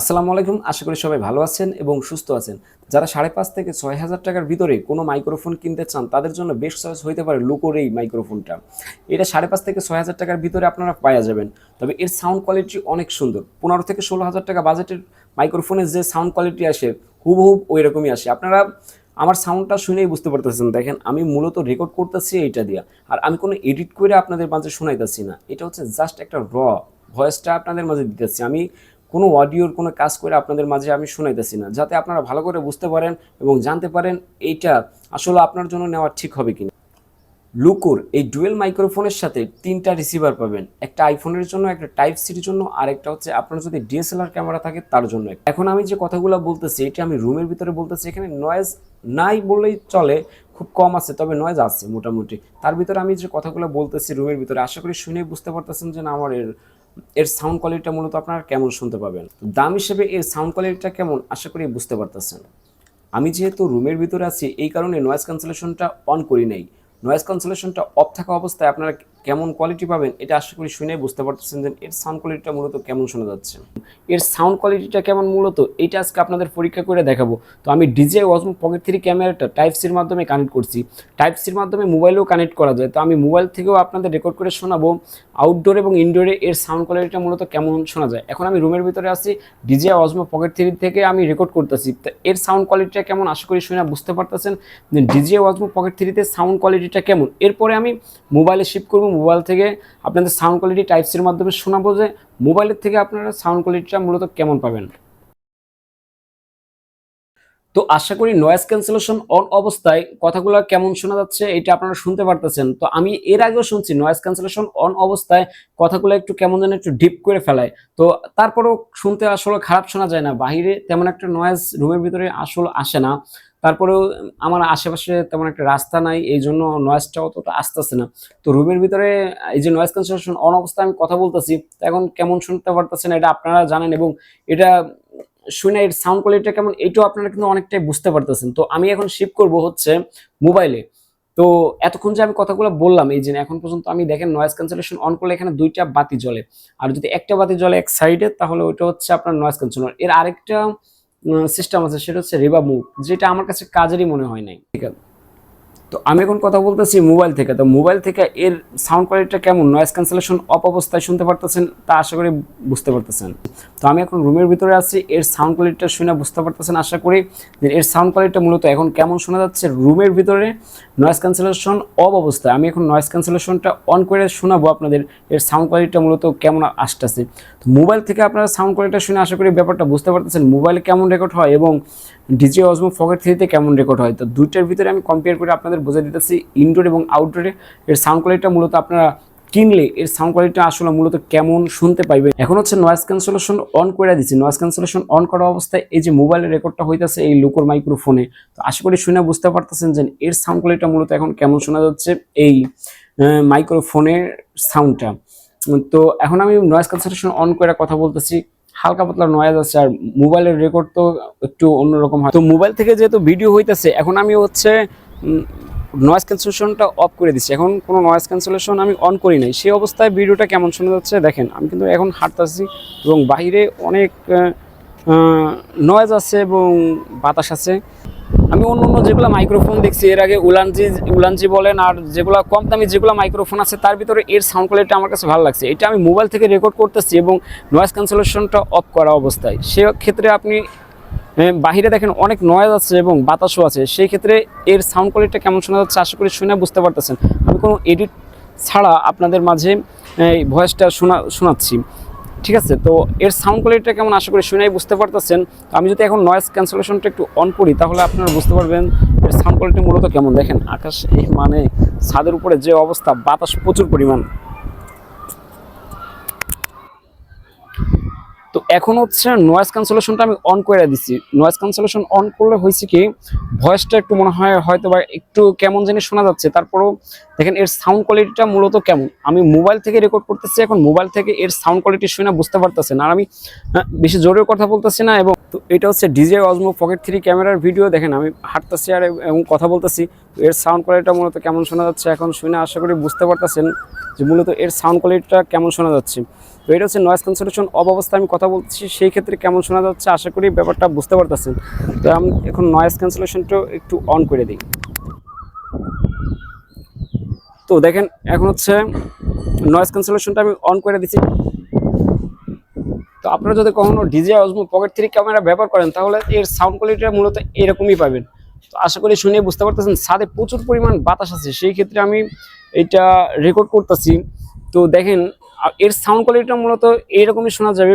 আসসালামু আলাইকুম, আশা করি সবাই ভালো আছেন এবং সুস্থ আছেন। যারা সাড়ে পাঁচ থেকে ছয় হাজার টাকার ভিতরে কোনো মাইক্রোফোন কিনতে চান, তাদের জন্য বেশ চয়েস হইতে পারে লুকোর এই মাইক্রোফোনটা এটা সাড়ে পাঁচ থেকে ছয় হাজার টাকার ভিতরে আপনারা পাওয়া যাবেন। তবে এর সাউন্ড কোয়ালিটি অনেক সুন্দর। পনেরো থেকে ষোলো হাজার টাকা বাজেটের মাইক্রোফোনের যে সাউন্ড কোয়ালিটি আসে হুবহুব ওই রকমই আসে। আপনারা আমার সাউন্ডটা শুনেই বুঝতে পারতেছেন। দেখেন, আমি মূলত রেকর্ড করতেছি এইটা দিয়া। আর আমি কোনো এডিট করে আপনাদের মাঝে শোনাইতেছি না। এটা হচ্ছে জাস্ট একটা র ভয়েসটা আপনাদের মাঝে দিতেছি। আমি কোনো অডিওর কোনো কাজ করে আপনাদের মাঝে আমি শোনাইতেছি না, যাতে আপনারা ভালো করে বুঝতে পারেন এবং জানতে পারেন এইটা আসলে আপনার জন্য নেওয়া ঠিক হবে কিনা। লুকোর, এই ডুয়েল মাইক্রোফোনের সাথে তিনটা রিসিভার পাবেন, একটা আইফোনের জন্য, একটা টাইপ সির জন্য, আর একটা হচ্ছে আপনার যদি ডিএসএলআর ক্যামেরা থাকে তার জন্য। এখন আমি যে কথাগুলো বলতেছি, এটা আমি রুমের ভিতরে বলতেছি, এখানে নয়েজ নাই বললেই চলে, খুব কম আছে, তবে নয়েজ আছে মোটামুটি। তার ভিতরে আমি যে কথাগুলো বলতেছি রুমের ভিতরে, আশা করি শুনেই বুঝতে পারতেছেন যে না, আমার এর এর সাউন্ড কোয়ালিটিটা মূলত আপনারা কেমন শুনতে পাবেন? দাম হিসেবে এর সাউন্ড কোয়ালিটিটা কেমন আশা করি বুঝতে পারতেছেন। আমি যেহেতু রুমের ভিতরে আছি, এই কারণে নয়েজ ক্যান্সেলেশনটা অন করি নাই। নয়েস ক্যান্সেলেশনটা অফ থাকা অবস্থায় আপনারা কেমন কোয়ালিটি পাবেন, এটা আশা করি শুনে বুঝতে পারতেছেন যে এর সাউন্ড কোয়ালিটিটা মূলত কেমন শোনা যাচ্ছে। এর সাউন্ড কোয়ালিটিটা কেমন মূলত এইটা আজকে আপনাদের পরীক্ষা করে দেখাবো। তো আমি ডিজে ওয়াজমো পকেট থ্রি ক্যামেরাটা টাইপ সির মাধ্যমে কানেক্ট করছি। টাইপ সির মাধ্যমে মোবাইলেও কানেক্ট করা যায়। তো আমি মোবাইল থেকেও আপনাদের রেকর্ড করে শোনাবো আউটডোর এবং ইনডোরে এর সাউন্ড কোয়ালিটিটা মূলত কেমন শোনা যায়। এখন আমি রুমের ভিতরে আছি ডিজে ওয়াজমো পকেট থ্রি থেকে আমি রেকর্ড করতেছি। তো এর সাউন্ড কোয়ালিটিটা কেমন আশা করি শুনে বুঝতে পারতেছেন ডিজে ওয়াজমো পকেট থ্রিতে সাউন্ড কোয়ালিটিটা কেমন। এরপরে আমি মোবাইলে শিফট করব মোবাইল থেকে আপনাদের সাউন্ড কোয়ালিটি টাইপসের মাধ্যমে শোনাবো যে মোবাইলের থেকে আপনারা সাউন্ড কোয়ালিটিটা মূলত কেমন পাবেন। তো আশা করি নয়েজ ক্যান্সেলেশন অন অবস্থায় কথাগুলো কেমন শোনা যাচ্ছে এটা আপনারা শুনতে পারতেছেন। তো আমি এর আগেও শুনছি নয়েজ ক্যান্সেলেশন অন অবস্থায় কথাগুলো একটু কেমন যেন একটু ডিপ করে ফেলায়। তো তারপরেও শুনতে আসলে খারাপ শোনা যায় না বাইরে তেমন একটা নয়েজ রুমের ভিতরে আসলে আসে না। তারপরেও আমার আশেপাশে তেমন একটা রাস্তা নাই এই জন্য নয়েজটা অতটা আসতেছে না। তো রুমের ভিতরে, এই যে নয়েজ ক্যান্সেলেশন অন অবস্থায় আমি কথা বলতেছি এখন কেমন শুনতে পারতেছেন এটা আপনারা জানেন এবং এটা শুনে এর সাউন্ড কোয়ালিটিটা কেমন এইটাও আপনারা কিন্তু অনেকটাই বুঝতে পারতেছেন। তো আমি এখন শিফট করব হচ্ছে মোবাইলে তো এতক্ষণ যে আমি কথাগুলো বললাম, এই যে এখন পর্যন্ত আমি দেখেন নয়েজ ক্যান্সেলেশন অন করলে এখানে দুইটা বাতি জ্বলে। আর যদি একটা বাতি জ্বলে এক সাইডে তাহলে ওইটা হচ্ছে আপনার নয়েজ ক্যান্সেলেশন এর আরেকটা সিস্টেম আছে, সেটা হচ্ছে রিবা মুভ যেটা আমার কাছে কাজেরই মনে হয় নাই। ঠিক আছে। তো আমি এখন কথা বলতেছি মোবাইল থেকে। তো মোবাইল থেকে এর সাউন্ড কোয়ালিটিটা কেমন? নয়েস ক্যান্সেলেশন অপ অবস্থায় শুনতে পারতেছেন তা আশা করি বুঝতে পারতেছেন। তো আমি এখন রুমের ভিতরে আছি, এর সাউন্ড কোয়ালিটিটা শুনে বুঝতে পারতেছেন আশা করি যে এর সাউন্ড কোয়ালিটিটা মূলত এখন কেমন শোনা যাচ্ছে রুমের ভিতরে। নয়েস ক্যান্সেলেশন অফ অবস্থায়। আমি এখন নয়েস ক্যান্সেলেশনটা অন করে শোনাবো আপনাদের, এর সাউন্ড কোয়ালিটিটা মূলত কেমন আসতেছে। তো মোবাইল থেকে আপনারা সাউন্ড কোয়ালিটিটা শুনে আশা করি ব্যাপারটা বুঝতে পারতেছেন মোবাইলে কেমন রেকর্ড হয় এবং ডিজে অজমো ফকেট থ্রিতে কেমন রেকর্ড হয়। তো দুইটার ভিতরে আমি কম্পেয়ার করে আপনাদের বোঝা দিতেছি ইনডোর এবং আউটডোরে এর সাউন্ড কোয়ালিটিটা মূলত আপনারা কিনলে এর সাউন্ড কোয়ালিটিটা আসলে মূলত কেমন শুনতে পাইবেন। এখন হচ্ছে নয়েস ক্যান্সেলেশন অন করে দিচ্ছি নয়েস ক্যান্সেলেশন অন করা অবস্থায় এই যে মোবাইলের রেকর্ডটা হইতেছে এই লোকর মাইক্রোফোনে তো আশা করি শুনে বুঝতে পারতেছেন যে এর সাউন্ড কোয়ালিটিটা মূলত এখন কেমন শোনা যাচ্ছে এই মাইক্রোফোনের সাউন্ডটা তো এখন আমি নয়েস ক্যান্সেলেশন অন করে কথা বলতেছি। হালকা পাতলা নয়েজ আছে আর মোবাইলের রেকর্ড তো একটু অন্যরকম হয়। তো মোবাইল থেকে যেহেতু ভিডিও হইতেছে, এখন আমি হচ্ছে নয়েজ ক্যান্সেলেশনটা অফ করে দিচ্ছি। এখন কোনো নয়েজ ক্যান্সেলেশন আমি অন করি নাই। সেই অবস্থায় ভিডিওটা কেমন শোনা যাচ্ছে দেখেন, আমি কিন্তু এখন হাঁটতেছি এবং বাইরে অনেক নয়েজ আছে এবং বাতাস আছে। আমি অন্য অন্য যেগুলো মাইক্রোফোন দেখছি, এর আগে উলানজি উলানজি বলেন আর যেগুলো কম দামি যেগুলো মাইক্রোফোন আছে, তার ভিতরে এর সাউন্ড কোয়ালিটি আমার কাছে ভালো লাগছে। এটা আমি মোবাইল থেকে রেকর্ড করতেছি এবং নয়েজ ক্যান্সেলেশনটা অফ করা অবস্থায়। সে ক্ষেত্রে আপনি বাহিরে দেখেন অনেক নয়েজ আছে এবং বাতাসও আছে। সেই ক্ষেত্রে এর সাউন্ড কোয়ালিটিটা কেমন শোনা যাচ্ছে আশা করি শুনে বুঝতে পারতেছেন। আমি কোনো এডিট ছাড়া আপনাদের মাঝে এই ভয়েসটা শোনা, শোনাচ্ছি। ঠিক আছে? তো এর সাউন্ড কোয়ালিটিটা কেমন আশা করি শুনেই বুঝতে পারতেছেন। আমি যদি এখন নয়েজ ক্যান্সেলেশনটা একটু অন করি, তাহলে আপনারা বুঝতে পারবেন এর সাউন্ড কোয়ালিটি মূলত কেমন। দেখেন, আকাশ মানে ছাদের উপরে যে অবস্থা, বাতাস প্রচুর পরিমাণ। এখন হচ্ছে নয়েজ ক্যান্সেলেশনটা আমি অন করে দিছি। নয়েজ ক্যান্সেলেশন অন করলে হয়েছে কি ভয়েসটা একটু মনে হয় হয়তো বা একটু কেমন জানি শোনা যাচ্ছে তারপরেও দেখেন এর সাউন্ড কোয়ালিটিটা মূলত কেমন? আমি মোবাইল থেকে রেকর্ড করতেছি এখন মোবাইল থেকে এর সাউন্ড কোয়ালিটি শুনে বুঝতে পারতেছেন। আর আমি হ্যাঁ, বেশি জোরে কথা বলতেছি না এবং তো এটা হচ্ছে ডিজে অজমো পকেট থ্রি ক্যামেরার ভিডিও দেখেন আমি হাঁটতেছি আর এবং কথা বলতেছি। এর সাউন্ড কোয়ালিটিটা মূলত কেমন শোনা যাচ্ছে এখন শুনে আশা করি বুঝতে পারতেছেন যে মূলত এর সাউন্ড কোয়ালিটিটা কেমন শোনা যাচ্ছে। তো এটা হচ্ছে নয়েজ ক্যান্সেলেশন অফ অবস্থায় আমি কথা বলছি সেই ক্ষেত্রে কেমন শোনা যাচ্ছে আশা করি ব্যাপারটা বুঝতে পারতেছেন। তো আমি এখন নয়েজ ক্যান্সেলেশনটা একটু অন করে দিই। তো দেখেন, এখন হচ্ছে নয়েজ ক্যান্সেলেশনটা আমি অন করে দিচ্ছি তো আপনারা যদি কখনো DJ Osmo pocket three camera ব্যবহার করেন, তাহলে এর সাউন্ড কোয়ালিটিটা মূলত এরকমই পাবেন। তো আশা করি শুনে বুঝতে পারতেছেন, ছাদে প্রচুর পরিমাণ বাতাস আছে, সেই ক্ষেত্রে আমি এটা রেকর্ড করতেছি। তো দেখেন এর সাউন্ড কোয়ালিটিটা মূলত এইরকমই শোনা যাবে।